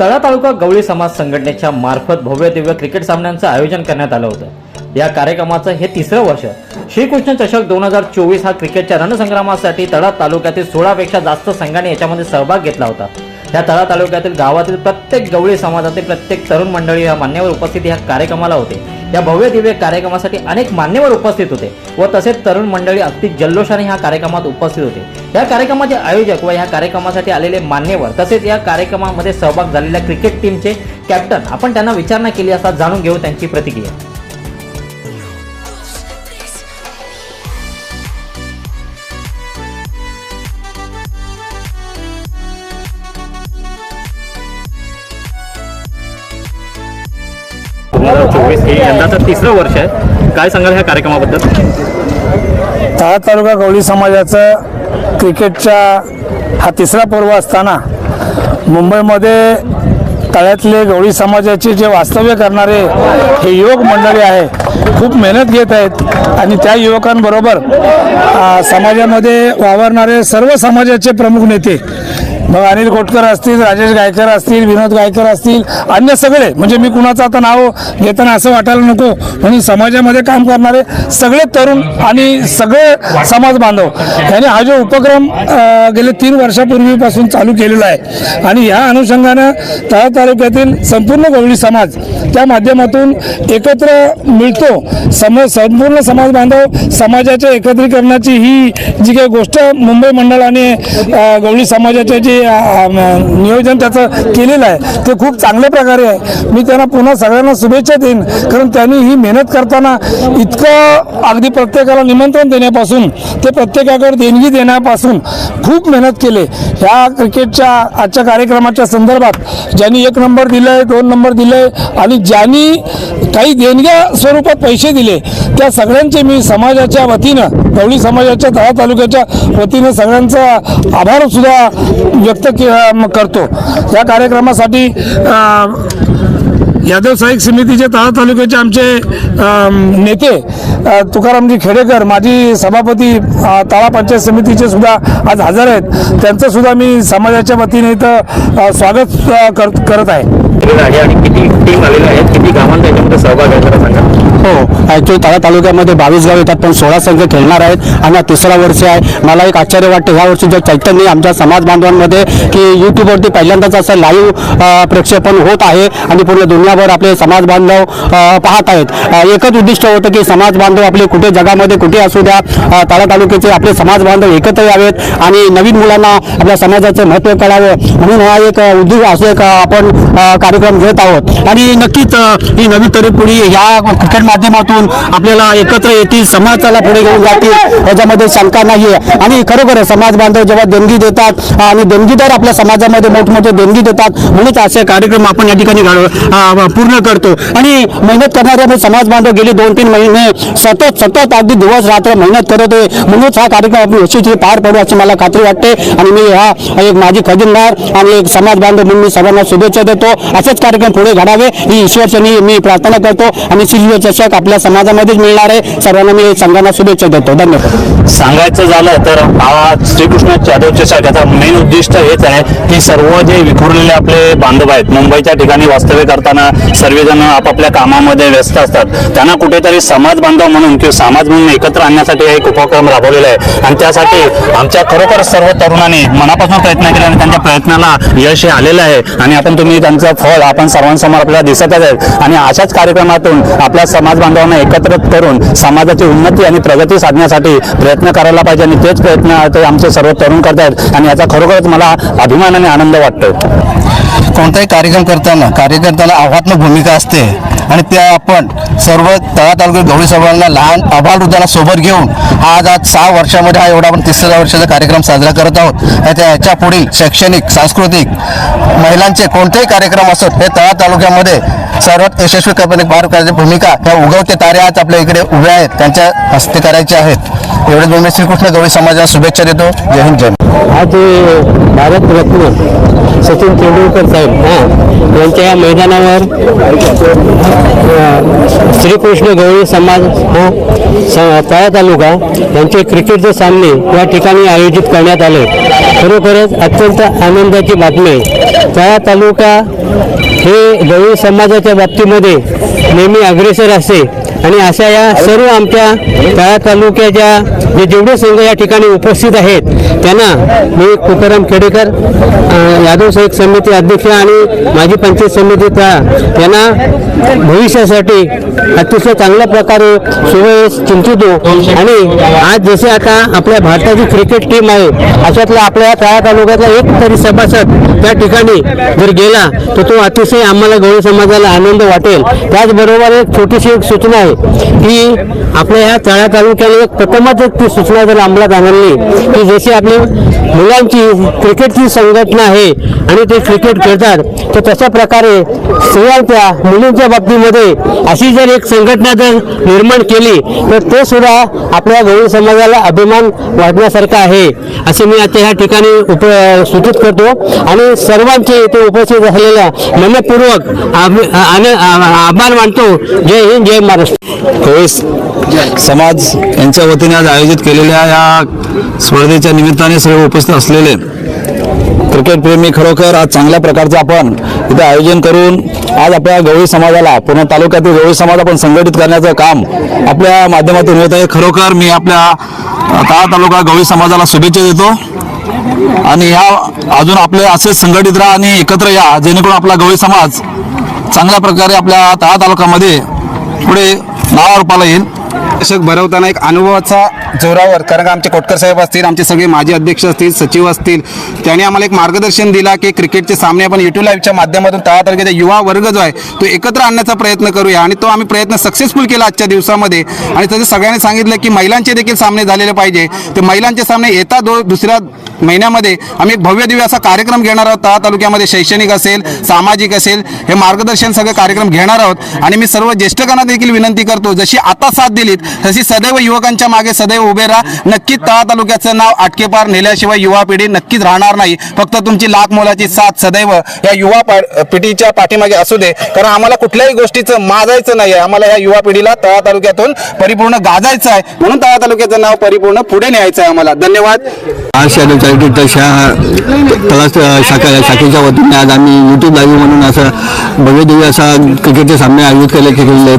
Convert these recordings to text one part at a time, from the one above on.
तळा तालुका गवळी समाज संघटनेच्या मार्फत भव्य दिव्य क्रिकेट सामन्यांचं आयोजन करण्यात आलं होतं. या कार्यक्रमाचं हे तिसरं वर्ष. श्रीकृष्ण चषक दोन हजार चोवीस हा क्रिकेटच्या रणसंग्रामासाठी तळा तालुक्यातील सोळापेक्षा जास्त संघांनी याच्यामध्ये सहभाग घेतला होता. या तळा तालुक्यातील गावातील प्रत्येक गवळी समाजातील प्रत्येक तरुण मंडळी या मान्यवर उपस्थित या कार्यक्रमाला होते. या भव्य दिव्य कार्यक्रमासाठी अनेक मान्यवर उपस्थित होते व तसेच तरुण मंडळी अगदी जल्लोषाने ह्या कार्यक्रमात उपस्थित होते. या कार्यक्रमाचे आयोजक व या कार्यक्रमासाठी आलेले मान्यवर तसेच या कार्यक्रमामध्ये सहभाग झालेल्या क्रिकेट टीमचे कॅप्टन आपण त्यांना विचारणा केली असता जाणून घेऊ त्यांची प्रतिक्रिया. दोन हजार चोवीस हे यंदाचं तिसरं वर्ष आहे. काय सांगाल ह्या कार्यक्रमाबद्दल? तळा तालुका गवळी समाजाचं क्रिकेटचा हा तिसरा पर्व असताना मुंबईमध्ये तळ्यातले गवळी समाजाचे जे वास्तव्य करणारे हे योग मंडळी आहे खूप मेहनत घेत आहेत. आणि त्या युवकांबरोबर समाजामध्ये वावरणारे सर्व समाजाचे प्रमुख नेते मग अनिल कोटकर असतील राजेश गायकर असतील विनोद गायकर असतील अन्य सगळे म्हणजे मी कुणाचं आता नाव घेताना असं वाटायला नको म्हणून समाजामध्ये काम करणारे सगळे तरुण आणि सगळे समाज बांधव यांनी हा जो उपक्रम गेले तीन वर्षापूर्वीपासून चालू केलेला आहे. आणि ह्या अनुषंगानं तळा तालुक्यातील संपूर्ण गवळी समाज त्या माध्यमातून एकत्र मिळतो सम संपूर्ण समाज बांधव समाजाच्या एकत्रीकरणाची ही जी काही गोष्ट मुंबई मंडळाने गवळी समाजाचे जे नियोजन त्याचं केलेलं आहे ते खूप चांगल्या प्रकारे आहे. मी त्यांना पुन्हा सगळ्यांना शुभेच्छा देईन कारण त्यांनी ही मेहनत करताना इतकं अगदी प्रत्येकाला निमंत्रण देण्यापासून ते प्रत्येकाकडे देणगी देण्यापासून खूप मेहनत केले. ह्या क्रिकेटच्या आजच्या कार्यक्रमाच्या संदर्भात ज्यांनी एक नंबर दिलाय दोन नंबर दिलाय आणि ज्यांनी काही देणग्या स्वरूपात पैसे दिले त्या सगळ्यांचे मी समाजाच्या वतीनं गवळी समाजाच्या तळा तालुक्याच्या वतीनं सगळ्यांचा आभारसुद्धा व्यक्त के करतो. या कार्यक्रमासाठी यादव साहिक समितीचे तळा तालुक्याचे आमचे नेते तुकारामजी खेडेकर माजी सभापती तळा पंचायत समितीचे सुद्धा आज हजर आहेत. त्यांचं सुद्धा मी समाजाच्या वतीने इथं स्वागत कर- करत आहे. आहे आणि किती टीम आलेल्या आहेत किती गावांचा याच्यामध्ये सहभाग आहे जरा सांगा. हो. ॲक्च्युली तळा तालुक्यामध्ये बावीस गाव येतात पण सोळा संघ खेळणार आहेत आणि हा तिसरा वर्ष आहे. मला एक आश्चर्य वाटतं ह्या वर्षी जे चैतन्य आमच्या समाज बांधवांमध्ये की यूट्यूबवरती पहिल्यांदाच असं लाईव्ह प्रक्षेपण होत आहे आणि पूर्ण दुनियाभर आपले समाज बांधव पाहत आहेत. एकच उद्दिष्ट होतं की समाज बांधव आपले कुठे जगामध्ये कुठे असू द्या तळा तालुक्याचे आपले समाज बांधव एकत्र यावेत आणि नवीन मुलांना आपल्या समाजाचं महत्त्व कळावं. म्हणून हा एक उद्योग असं एक आपण कार्यक्रम घेत आहोत. आणि नक्कीच ही नवी तरी पिढी ह्या क्रिकेट माध्यमातून आपल्याला एकत्र येतील समाजाला पुढे घेऊन जातील याच्यामध्ये शंका नाही आहे आणि खरोखर समाज बांधव जेव्हा देणगी देतात आणि देणगीदार आपल्या समाजामध्ये मोठमोठे देणगी देतात म्हणूनच असे कार्यक्रम आपण या ठिकाणी पूर्ण करतो. आणि मेहनत करणारे समाज बांधव गेले दोन तीन महिने सतत सतत अगदी दिवस रात्र मेहनत करत होते म्हणूनच हा कार्यक्रम आपण यशस्वी पार पडू अशी मला खात्री वाटते. आणि मी हा एक माझी खजिनदार आणि एक समाज बांधव म्हणून मी सर्वांना शुभेच्छा देतो. असेच कार्यक्रम पुढे घडावे. ही ईश्वरचनी मी प्रार्थना करतो. आणि श्रीच्या चषक आपल्या समाजामध्येच मिळणार आहे. सर्वांना मी संघांना शुभेच्छा देतो. धन्यवाद. सांगायचं झालं तर हा श्रीकृष्ण जाधवच्या चषक मेन उद्दिष्ट हेच आहे की सर्व जे विखुरलेले आपले बांधव आहेत मुंबईच्या ठिकाणी वास्तव्य करताना सर्वजण आपापल्या कामामध्ये व्यस्त असतात. त्यांना कुठेतरी समाज बांधव म्हणून किंवा समाज म्हणून एकत्र आणण्यासाठी एक उपक्रम राबवलेला आहे. आणि त्यासाठी आमच्या खरोखर सर्व तरुणांनी मनापासून प्रयत्न केला आणि त्यांच्या प्रयत्नाला यश हे आलेलं आहे. आणि आपण तुम्ही त्यांचं फळ आपण सर्वांसमोर आपल्याला दिसतच आहेत. आणि अशाच कार्यक्रमातून आपल्या समाज बांधवांना एकत्र करून समाजाची उन्नती आणि प्रगती साधण्यासाठी प्रयत्न करायला पाहिजे आणि तेच प्रयत्न ते आमचे सर्व तरुण करत आहेत आणि याचा खरोखरच मला अभिमान आणि आनंद वाटतो कोणताही कार्यक्रम करताना कार्यकर्त्याला आव्हात्मक भूमिका असते आणि त्या आपण सर्व तळा तालुक्यात गवळी सभांना लहान आभाळ वृद्धाला सोबत घेऊन आज आज सहा वर्षामध्ये हा एवढा आपण तिसऱ्या वर्षाचा कार्यक्रम साजरा करत आहोत. याच्या त्या ह्याच्या पुढील शैक्षणिक सांस्कृतिक महिलांचे कोणतेही कार्यक्रम असत हे तळा तालुक्यामध्ये सर्वात यशस्वी करण्याची पार करण्याची भूमिका उगवते तारे आज आपल्या इकडे उभे आहेत. त्यांच्या हस्ते करायचे आहेत. एवढेच बोलून मी श्रीकृष्ण गवळी समाजाला शुभेच्छा देतो. जय हिंद जय आज भारतरत्न सचिन तेंडुलकर साहेब हां यांच्या या मैदानावर श्रीकृष्ण गवळी समाज हा तळा तालुका यांचे क्रिकेटचे सामने या ठिकाणी आयोजित करण्यात आले. खरोखरच अत्यंत आनंदाची बातमी तळा तालुका हे गवळी समाजाच्या बाबतीमध्ये नेहमी अग्रेसर असते. आणि अशा या सर्व आमच्या तळा तालुक्याच्या जे जेवढे संघ या ठिकाणी उपस्थित आहेत त्यांना मी तुकाराम खेडेकर यादव सैनिक समिती अध्यक्ष आणि माजी पंचायत समिती तळा यांना भविष्यासाठी अतिशय चांगल्या प्रकारे सुव्यवस्थित चिंतितो. आणि आज जसे आता आपल्या भारताची क्रिकेट टीम आहे अशातला आपल्या तळा तालुक्यातला एक तरी सभासद त्या ठिकाणी जर गेला तर तो अतिशय आम्हाला गवळी समाजाला आनंद वाटेल. त्याचबरोबर एक छोटीशी एक सूचना आहे की आपल्या ह्या तळा तालुक्याने एक प्रथमच ती सूचना जर अंमलात आणली की जशी आपली मुलांची क्रिकेटची संघटना आहे आणि ते क्रिकेट खेळतात तर तशा प्रकारे स्त्रियांच्या मुलींच्या बाबतीमध्ये अशी जर एक संघटना जर निर्माण केली तर ते सुद्धा आपल्या गवळी समाजाला अभिमान वाटण्यासारखं आहे असे मी आता ह्या ठिकाणी उप सूचित करतो. आणि सर्वांचे इथे उपस्थित असलेल्या मनपूर्वक आभ- आभार मानतो. जय हिंद जय महाराष्ट्र. समाज यांच्या वतीने आज आयोजित केलेल्या या स्पर्धेच्या निमित्ताने सर्व उपस्थित असलेले क्रिकेट प्रेमी खरोखर आज चांगल्या प्रकारचं आपण इथे आयोजन करून आज आपल्या गवळी समाजाला पूर्ण तालुक्यातील गवळी समाज आपण संघटित करण्याचं काम आपल्या माध्यमातून होत आहे. खरोखर मी आपल्या ताळा तळा तालुका गवळी समाजाला शुभेच्छा देतो. आणि या अजून आपले असेच संघटित राहा आणि एकत्र या जेणेकरून आपला गवळी समाज चांगल्या प्रकारे आपल्या तळा तालुक्यामध्ये पुढे नावारूपाला येईल. दशक भरवताना एक अनुभवाचा जोरावर कारण का आमचे कोटकर साहेब असतील आमचे सगळे माजी अध्यक्ष असतील सचिव असतील त्यांनी आम्हाला एक मार्गदर्शन दिला की क्रिकेटचे सामने आपण युट्यूब लाईव्हच्या माध्यमातून तळा तालुक्याचा युवा वर्ग जो आहे तो एकत्र आणण्याचा प्रयत्न करूया. आणि तो आम्ही प्रयत्न सक्सेसफुल केला आजच्या दिवसामध्ये. आणि तसं सगळ्यांनी सांगितलं की महिलांचे देखील सामने झालेले पाहिजे. ते महिलांचे सामने येता दो दुसऱ्या महिन्यामध्ये आम्ही एक भव्य दिव्य असा कार्यक्रम घेणार आहोत. तळा तालुक्यामध्ये शैक्षणिक असेल सामाजिक असेल हे मार्गदर्शन सगळे कार्यक्रम घेणार आहोत. आणि मी सर्व ज्येष्ठकांना देखील विनंती करतो जशी आता साथ दिलीत तशी सदैव युवकांच्या मागे सदैव उभे राहा. नक्कीच तळा तालुक्याचं नाव आटकेपार नेल्याशिवाय युवा पिढी नक्कीच राहणार नाही. फक्त तुमची लाख मोलाची साथ सदैव या युवा पा- पिढीच्या पाठीमागे असू दे. कारण आम्हाला कुठल्याही गोष्टीचं माजायचं नाही आहे आम्हाला या युवा पिढीला तळा तालुक्यातून परिपूर्ण गाजायचं आहे. म्हणून तळा तालुक्याचं नाव परिपूर्ण पुढे न्यायचं आहे आम्हाला. धन्यवाद. आज यादव शाखा शाखेच्या वतीने आज आम्ही यूट्यूब लाईव्ह म्हणून असं भव्य दिव्य असा क्रिकेटचे सामने आयोजित केले केलेले.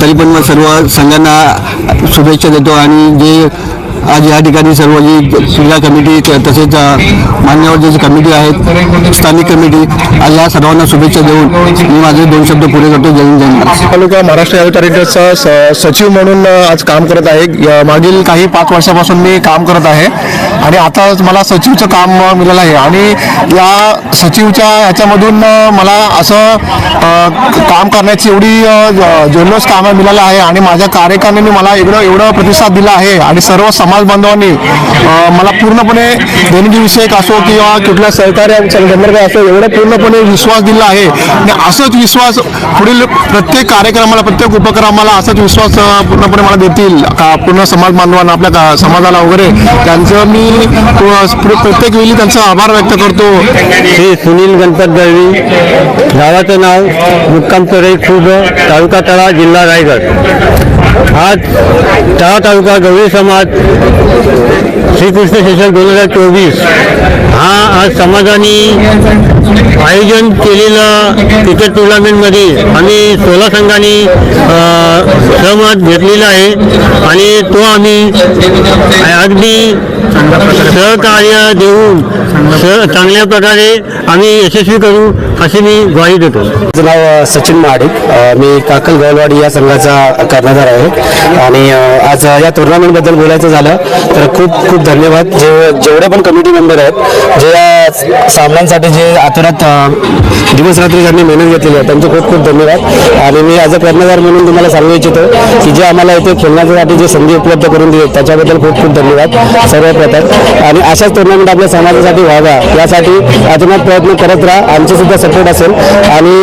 तरी पण मग सर्व संघांना शुभेच्छा देतो आणि जे आज या ठिकाणी सर्व जी क्रीडा कमिटी तसेच मान्यवर जे कमिटी आहेत स्थानिक कमिटी आज या सर्वांना शुभेच्छा देऊन मी माझे दोन शब्द पुढे करतो जय जय महाराष्ट्र. तालुका महाराष्ट्र यादव चॅरिटीचा सचिव म्हणून आज काम करत आहे. मागील काही पाच वर्षापासून मी काम करत आहे. आणि आता मला सचिवचं काम मिळालं आहे. आणि या सचिवच्या ह्याच्यामधून मला असं काम करण्याची एवढी अ, जल्लोष कामं मिळालं आहे. आणि माझ्या कार्यकारिणीने मला एवढं एवढं प्रतिसाद दिला आहे. आणि सर्व समाज बांधवांनी मला पूर्णपणे देणगीविषयक असो किंवा कुठल्या सहकार्य संदर्भात असो एवढा पूर्णपणे विश्वास दिला आहे. आणि असंच विश्वास पुढील प्रत्येक कार्यक्रमाला प्रत्येक उपक्रमाला असाच विश्वास पूर्णपणे मला देतील का पूर्ण समाज बांधवांना आपल्या का- समाजाला वगैरे. त्यांचं मी पुढे प्रत्येक वेळी त्यांचा आभार व्यक्त करतो. श्री सुनील गणपत दळवी गावाचं नाव मुक्काम चरई खुर्द तालुका तळा जिल्हा रायगड. आज तळा तालुका गवळी समाज श्रीकृष्ण सेशन दोन हजार चोवीस. हा आज समाजाने आयोजन केलेलं क्रिकेट टुर्नामेंटमध्ये आम्ही सोळा संघांनी सहमत घेतलेला आहे. आणि तो आम्ही अगदी सहकार्य देऊन सह चांगल्या प्रकारे आम्ही यशस्वी करू अशी मी ग्वाही देतो. माझं नाव सचिन महाडिक. मी काकल गोलवाडी या संघाचा कर्णधार आहे. आणि आज या टुर्नामेंटबद्दल बोलायचं झालं तर खूप खूप धन्यवाद. जे जेवढे पण कमिटी मेंबर आहेत जे या सामन्यांसाठी जे आतुरात दिवस रात्री ज्यांनी मेहनत घेतलेली आहे त्यांचे खूप खूप धन्यवाद. आणि मी ॲज अ कर्णधार म्हणून तुम्हाला सांगू इच्छितो की जे आम्हाला इथे खेळण्यासाठी जे संधी उपलब्ध करून दिली त्याच्याबद्दल खूप खूप धन्यवाद सर्वप्रथम. आणि अशाच टुर्नामेंट आपल्या समाजासाठी व्हावा यासाठी अजूनच प्रयत्न करत राहा. आमचे सुद्धा सपोर्ट असेल. आणि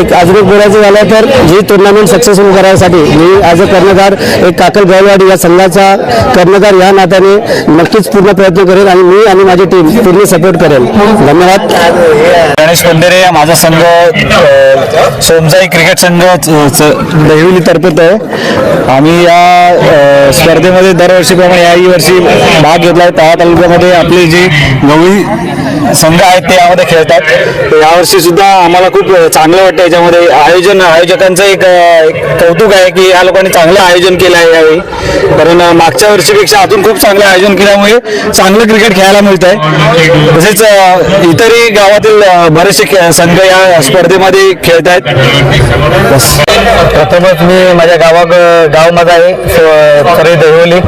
एक अजून एक बोलायचं झालं तर ही टुर्नामेंट सक्सेसफुल करायसाठी मी ॲज अ कर्णधार एक काकल गवळवाडी या संघाचा कर्णधार या नात्याने नक्कीच पूर्ण प्रयत्न करेल आणि मी आणि माझी टीम पूर्ण सपोर्ट करेल. धन्यवाद. गणेश पंढरे माझा संघ सोमसाई क्रिकेट संघ दहिवली तर्फत आहे. आम्ही या स्पर्धेमध्ये दरवर्षीप्रमाणे याही वर्षी भाग घेतला आहे. तळा तालुक्यामध्ये आपले जे गवळी संघ आहेत ते यामध्ये खेळतात. तर यावर्षी सुद्धा आम्हाला खूप चांगलं वाटतं. याच्यामध्ये आयोजन आयोजकांचं एक कौतुक आहे की या लोकांनी चांगलं आयोजन केलं आहे यावेळी. कारण मागच्या वर्षीपेक्षा अजून खूप चांगलं आयोजन केल्यामुळे चांगलं क्रिकेट खेळायला मिळत आहे तसेच इतरही गावातील बरेचसे संघ या स्पर्धेमध्ये खेळत आहेत. बस. प्रथमच मी माझ्या गावा गाव माझा आहे सरे दैवली.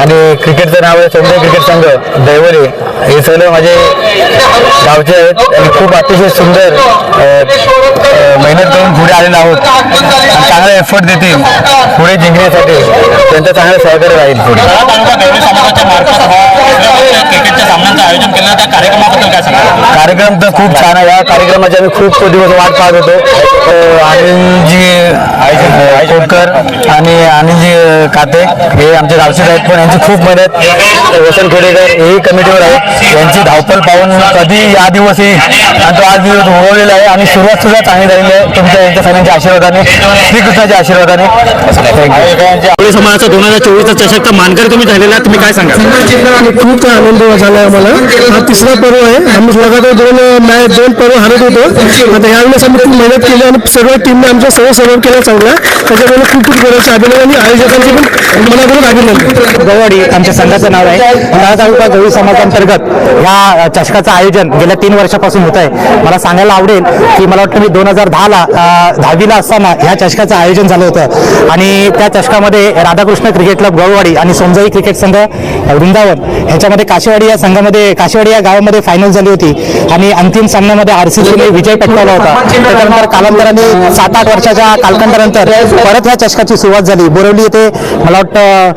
आणि क्रिकेटचं नाव आहे सोमदेव क्रिकेट संघ दैवली हे सगळे माझे गावचे आहेत आणि खूप अतिशय सुंदर मेहनत करून पुढे आलेलो आहोत. आणि चांगला एफर्ट देतील. पुढे जिंकण्यासाठी त्यांचं चांगलं सहकार्य राहील पुढे. क्रिकेटच्या सामन्यांचं आयोजन केलं त्या कार्यक्रमाबद्दल काय सांगा कार्यक्रम तर खूप छान आहे. या कार्यक्रमाची आम्ही खूप दिवस वाट पाहत होतो. आनंदजी कोटकर आणि आनंदजी काते हे आमचे गावचेच आहेत पण यांची खूप मेहनत. वसंत खेडेकर हेही कमिटीवर आहेत यांची धावपळ पाहून कधी या दिवस येईल आणि तो आज दिवस उगवलेला आहे. आणि सुरुवात सुद्धा चांगली झालेली आहे. तुमच्या यांच्या सगळ्यांच्या आशीर्वादाने श्रीकृष्णाच्या आशीर्वादाने. समाजाचा दोन हजार चोवीसचा चषकचा मानकर तुम्ही झालेला आहे. तुम्ही काय सांगा खूप आनंद झाले आम्हाला. हा तिसरा पर्व आहे. आम्ही लगातार दोन मॅच दोन पर्व हरत होतो. आता यावेळेस आम्ही खूप मेहनत केली आणि सर्व टीमने आमचा सर्व सहयोग केला चांगला. त्याच्यामुळे खूप खूप करायचे अभिनंदन आणि आयोजकांचे पण मनाकडून अभिनंदन. गववाडी आमच्या संघाचं नाव आहे. तळा तालुका गवळी समाजांतर्गत ह्या चषकाचं आयोजन गेल्या तीन वर्षापासून होत आहे. मला सांगायला आवडेल की मला वाटतं मी दोन हजार दहाला दहावीला असताना ह्या चषकाचं आयोजन झालं होतं. आणि त्या चषकामध्ये राधाकृष्ण क्रिकेट क्लब गवळवाडी आणि सोमजाई क्रिकेट संघ वृंदावन ह्याच्यामध्ये काशेवाडी या संघामध्ये काशेवाडी या गावामध्ये फायनल झाली होती. आणि अंतिम सामन्यामध्ये आर सी सीने विजय पटकावला होता. त्याच्यानंतर कालांतराने सात आठ वर्षाच्या कालखंडानंतर परत ह्या चषकाची सुरुवात झाली. बोरवली येथे मला वाटतं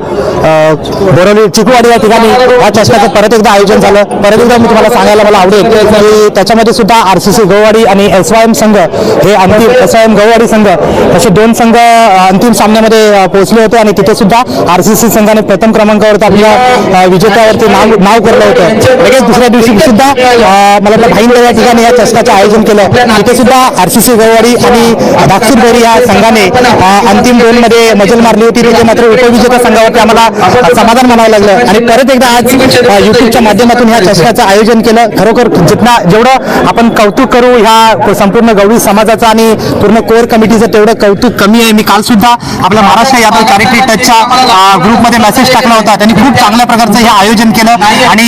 बोरवली चिकूवाडी या ठिकाणी ह्या चषकाचं परत एकदा आयोजन झालं. परत एकदा मी तुम्हाला सांगायला मला आवडेल की त्याच्यामध्ये सुद्धा आर सी सी गववाडी आणि एस वाय एम संघ हे अंतिम एस वाय एम गववाडी संघ असे दोन संघ अंतिम सामन्यामध्ये पोहोचले होते. आणि तिथे सुद्धा आर सी सी संघाने प्रथम क्रमांकावरती आपल्या अं, विजेत्यावरती नाव नाव करलं होतं. लगेच दुसऱ्या दिवशी सुद्धा मला वाटतं भाईंदर या ठिकाणी या चषकाचं आयोजन केलं. तिथे सुद्धा आर सी सी गववाडी आणि दाक्षिण बोरी या संघाने अंतिम दोनमध्ये मजल मारली होती. तिथे मात्र उपविजेता संघावरती आम्हाला समाधान मानावं लागलं. आणि परत एकदा आज युट्यूबच्या माध्यमातून ह्या चषकाचं आयोजन केलं. खरोखर जितना जेवढं आपण कौतुक करू ह्या संपूर्ण गवळी समाजाचं आणि पूर्ण कोर कमिटीचं तेवढं कौतुक कमी आहे. मी काल सुद्धा आपल्या महाराष्ट्र यादव चॅरिटी टचच्या ग्रुपमध्ये मेसेज टाकला होता. त्यांनी खूप चांगल्या प्रकारचं हे आयोजन केलं आणि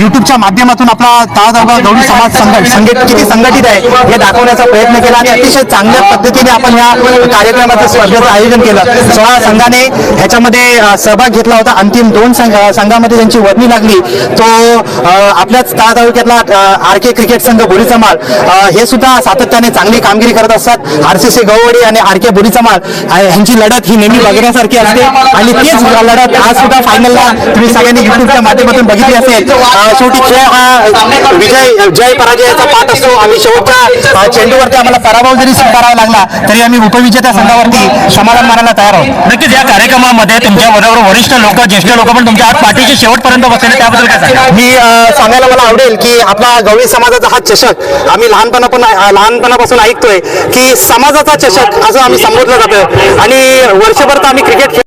युट्यूबच्या माध्यमातून आपला तळागाव गवळी समाज संघ संघटित किती संघटित आहे हे दाखवण्याचा प्रयत्न केला आणि अतिशय चांगल्या पद्धतीने आपण ह्या कार्यक्रमाचं स्पर्धेचं आयोजन केलं. सोळा संघाने ह्याच्यामध्ये सहभाग घेतला होता. अंतिम दोन संघ संघामध्ये त्यांची वर्णी लागली. तो आपल्याच तळा तालुक्यातला आर के क्रिकेट संघ बोरीचा माळ अं, हे सुद्धा सातत्याने चांगली कामगिरी करत असतात. आर सी सी गववाडी आणि आर के बोरीचा माळ अं, ह्यांची लढत ही नेहमी बघण्यासारखी असते. आणि तीच लढत आज सुद्धा फायनलला तुम्ही सगळ्यांनी युट्यूबच्या माध्यमातून बघितली असेल. शेवटी खेळ हा विजय जय पराजयाचा पाठ असतो. आणि शेवटच्या चेंडूवरती आम्हाला पराभव जरी स्वीकारावा लागला तरी आम्ही उपविजेत्या संघावरती समाधान मानायला तयार आहोत. नक्कीच या कार्यक्रमामध्ये तुमच्या बरोबर वरिष्ठ लोक ज्येष्ठ लोक पण तुमच्या हात पाठीशी शेवटपर्यंत बसलेले त्याबद्दल काय सांगा मी सांगायला मला आवडेल की आपला गवळी समाजाचा हा चषक आम्ही लहानपणापासून लहानपणापासून ऐकतोय की समाजाचा चषक असं आम्ही संबोधलं जातं आणि वर्षभर तर आम्ही क्रिकेट